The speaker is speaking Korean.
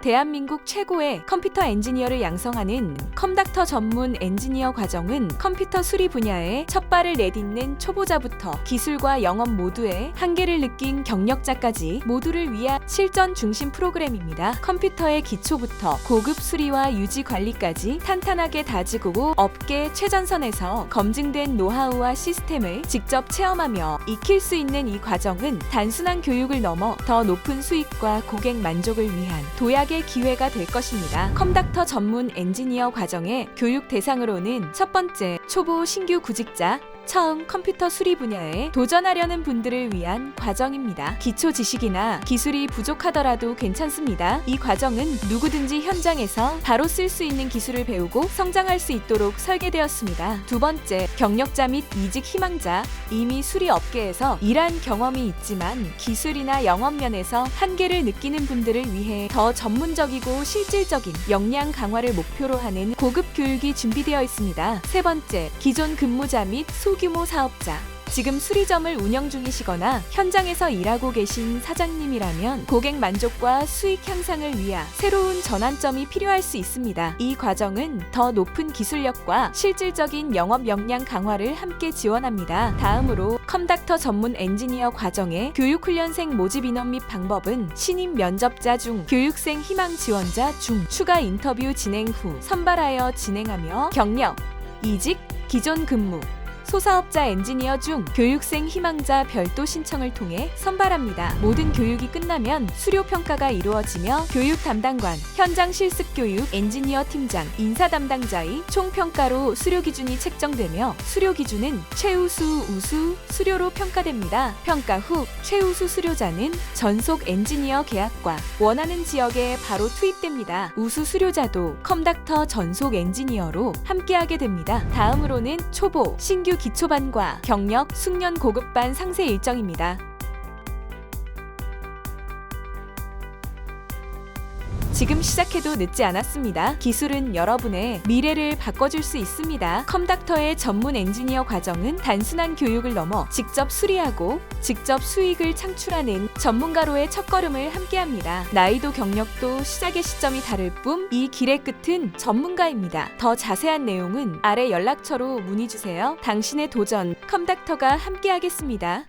대한민국 최고의 컴퓨터 엔지니어를 양성하는 컴닥터 전문 엔지니어 과정은 컴퓨터 수리 분야에 첫 발을 내딛는 초보자부터 기술과 영업 모두의 한계를 느낀 경력자까지 모두를 위한 실전 중심 프로그램입니다. 컴퓨터의 기초부터 고급 수리와 유지 관리까지 탄탄하게 다지고 업계 최전선에서 검증된 노하우와 시스템을 직접 체험하며 익힐 수 있는 이 과정은 단순한 교육을 넘어 더 높은 수익과 고객 만족을 위한 도약 의 기회가 될 것입니다. 컴닥터 전문 엔지니어 과정의 교육 대상으로는 첫 번째, 초보 신규 구직자, 처음 컴퓨터 수리 분야에 도전하려는 분들을 위한 과정입니다. 기초 지식이나 기술이 부족하더라도 괜찮습니다. 이 과정은 누구든지 현장에서 바로 쓸 수 있는 기술을 배우고 성장할 수 있도록 설계되었습니다. 두 번째, 경력자 및 이직 희망자, 이미 수리 업계에서 일한 경험이 있지만 기술이나 영업 면에서 한계를 느끼는 분들을 위해 더 전문적이고 실질적인 역량 강화를 목표로 하는 고급 교육이 준비되어 있습니다. 세 번째, 기존 근무자 및 소 규모 사업자. 지금 수리점을 운영 중이시거나 현장에서 일하고 계신 사장님이라면 고객 만족과 수익 향상을 위한 새로운 전환점이 필요할 수 있습니다. 이 과정은 더 높은 기술력과 실질적인 영업 역량 강화를 함께 지원합니다. 다음으로 컴닥터 전문 엔지니어 과정의 교육훈련생 모집 인원 및 방법은 신입 면접자 중 교육생 희망 지원자 중 추가 인터뷰 진행 후 선발하여 진행하며 경력, 이직, 기존 근무, 소사업자 엔지니어 중 교육생 희망자 별도 신청을 통해 선발합니다. 모든 교육이 끝나면 수료 평가가 이루어지며 교육 담당관, 현장 실습 교육 엔지니어 팀장, 인사 담당자의 총 평가로 수료 기준이 책정되며 수료 기준은 최우수, 우수, 수료로 평가됩니다. 평가 후 최우수 수료자는 전속 엔지니어 계약과 원하는 지역에 바로 투입됩니다. 우수 수료자도 컴닥터 전속 엔지니어로 함께하게 됩니다. 다음으로는 초보, 신규 기초반과 경력, 숙련 고급반 상세 일정입니다. 지금 시작해도 늦지 않았습니다. 기술은 여러분의 미래를 바꿔줄 수 있습니다. 컴닥터의 전문 엔지니어 과정은 단순한 교육을 넘어 직접 수리하고 직접 수익을 창출하는 전문가로의 첫걸음을 함께합니다. 나이도 경력도 시작의 시점이 다를 뿐 이 길의 끝은 전문가입니다. 더 자세한 내용은 아래 연락처로 문의 주세요. 당신의 도전 컴닥터가 함께하겠습니다.